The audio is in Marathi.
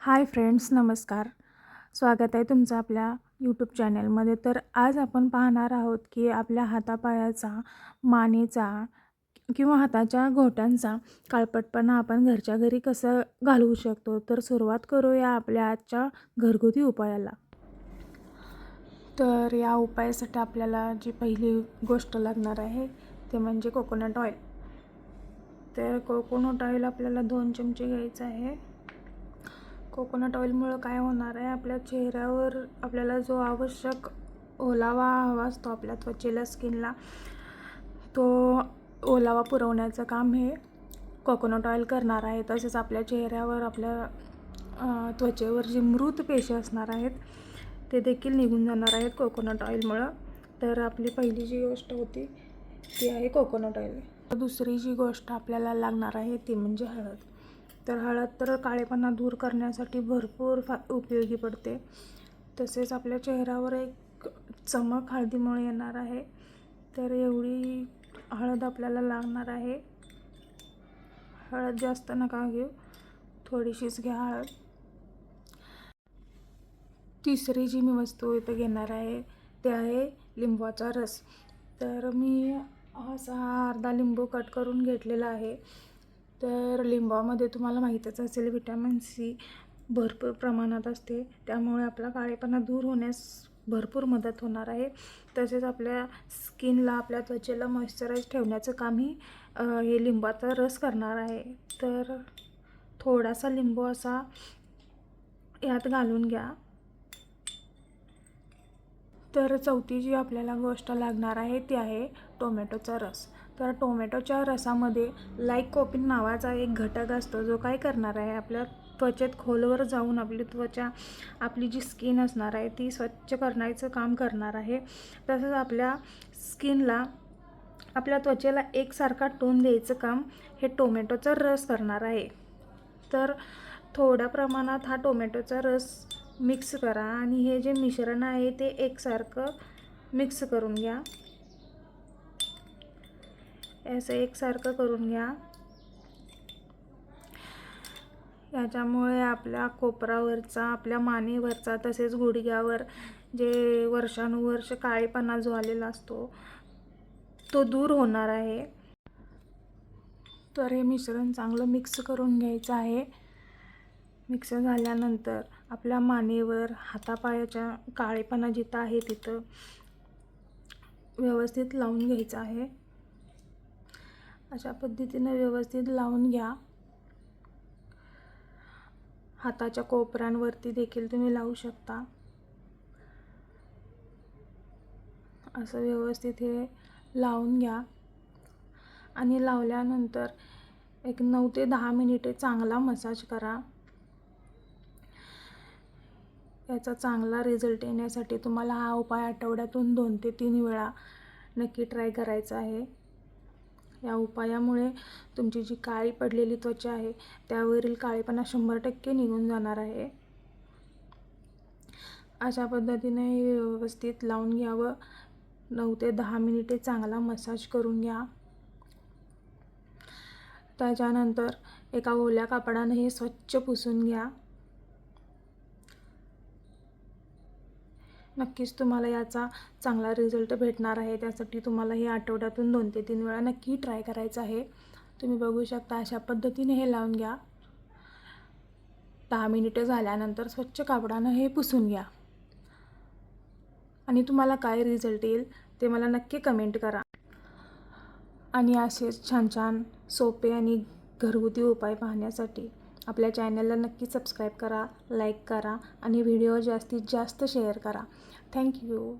हाय फ्रेंड्स नमस्कार. स्वागत आहे तुमचं आपल्या यूट्यूब चॅनलमध्ये तर आज आपण पाहणार आहोत की आपल्या हातापायाचा मानेचा किंवा हाताच्या घोट्यांचा काळपटपणा आपण घरच्या घरी कसं घालवू शकतो? तर सुरुवात करूया आपल्या आजच्या घरगुती उपायाला. तर या उपायासाठी आपल्याला जी पहिली गोष्ट लागणार आहे ते म्हणजे कोकोनट ऑइल तर कोकोनट ऑइल आपल्याला दोन चमचे घ्यायचं आहे. कोकोनट ऑइलमुळं काय होणार आहे? आपल्या चेहऱ्यावर आपल्याला जो आवश्यक ओलावा हवा असतो आपल्या त्वचेला स्किनला तो ओलावा पुरवण्याचं काम हे कोकोनट ऑइल करणार आहे. तसेच आपल्या चेहऱ्यावर आपल्या त्वचेवर जी मृत पेशी असणार आहेत ते देखील निघून जाणार आहेत कोकोनट ऑइलमुळं. तर आपली पहिली जी गोष्ट होती ती आहे कोकोनट ऑइल. दुसरी जी गोष्ट आपल्याला लागणार आहे ती म्हणजे हळद. तर हळद तर काळेपणा दूर करण्यासाठी भरपूर फा उपयोगी पडते. तसेच आपल्या चेहऱ्यावर एक चमक हळदीमुळे येणार आहे. तर एवढी हळद आपल्याला लागणार आहे. हळद जास्त नका घेऊ. थोडीशीच घ्या हळद. तिसरी जी मी वस्तू इथं घेणार आहे ते आहे लिंबाचा रस. तर मी असा अर्धा लिंबू कट करून घेतलेला आहे. तर लिंबामध्ये तुम्हाला माहीतच असेल विटॅमिन सी भरपूर प्रमाणात असते. त्यामुळे आपला काळेपणा दूर होण्यास भरपूर मदत होणार आहे. तसेच आपल्या स्किनला आपल्या त्वचेला मॉइश्चराईज ठेवण्याचं कामही हे लिंबाचा रस करणार आहे. तर थोडासा लिंबू असा यात घालून घ्या. तर चौथी जी आपल्याला गोष्ट लागणार आहे ती आहे टोमॅटोचा रस. तर टोमॅटोच्या रसामध्ये लायकोपिन नावाचा एक घटक असतो जो काय करणार आहे आपल्या त्वचेत खोलवर जाऊन आपली त्वचा आपली जी स्किन असणार आहे ती स्वच्छ करण्याचं काम करणार आहे. तसंच आपल्या स्किनला आपल्या त्वचेला एकसारखा टोन द्यायचं काम हे टोमॅटोचा रस करणार आहे. तर थोड्या प्रमाणात हा टोमॅटोचा रस मिक्स करा आणि हे जे मिश्रण आहे ते एकसारखं मिक्स करून घ्या. असं एकसारखं करून घ्या. याच्यामुळे आपल्या कोपरावरचा आपल्या मानेवरचा तसेच गुडघ्यावर जे वर्षानुवर्ष काळेपणा जो आलेला असतो तो दूर होणार आहे. तर हे मिश्रण चांगलं मिक्स करून घ्यायचं आहे. मिक्स झाल्यानंतर आपल्या मानेवर हातापायाच्या काळेपणा जिथं आहे तिथं व्यवस्थित लावून घ्यायचं आहे. अशा पद्धतीनं व्यवस्थित लावून घ्या. हाताच्या कोपऱ्यांवरती देखील तुम्ही लावू शकता. असं व्यवस्थित हे लावून घ्या. आणि लावल्यानंतर एक नऊ ते दहा मिनिटे चांगला मसाज करा. याचा चांगला रिझल्ट येण्यासाठी तुम्हाला हा उपाय आठवड्यातून दोन ते तीन वेळा नक्की ट्राय करायचा आहे. या उपायामुळे तुमची जी काळी पडलेली त्वचा आहे त्यावरील काळेपणा शंभर टक्के निघून जाणार आहे. अशा पद्धतीने व्यवस्थित लावून घ्यावं. नऊ ते दहा मिनिटे चांगला मसाज करून घ्या. त्याच्यानंतर एका ओल्या कापडाने हे स्वच्छ पुसून घ्या. नक्कीच तुम्हाला याचा चांगला रिझल्ट भेटणार आहे. त्यासाठी तुम्हाला हे आठवड्यातून दोन ते तीन वेळा नक्की ट्राय करायचं आहे. तुम्ही बघू शकता अशा पद्धतीने हे लावून घ्या. दहा मिनिटं झाल्यानंतर स्वच्छ कापडानं हे पुसून घ्या. आणि तुम्हाला काय रिझल्ट येईल ते मला नक्की कमेंट करा. आणि असेच छान छान सोपे आणि घरगुती उपाय पाहण्यासाठी आपल्या चॅनलला नक्की सबस्क्राईब करा लाईक करा आणि व्हिडिओ जास्तीत जास्त शेअर करा. थँक्यू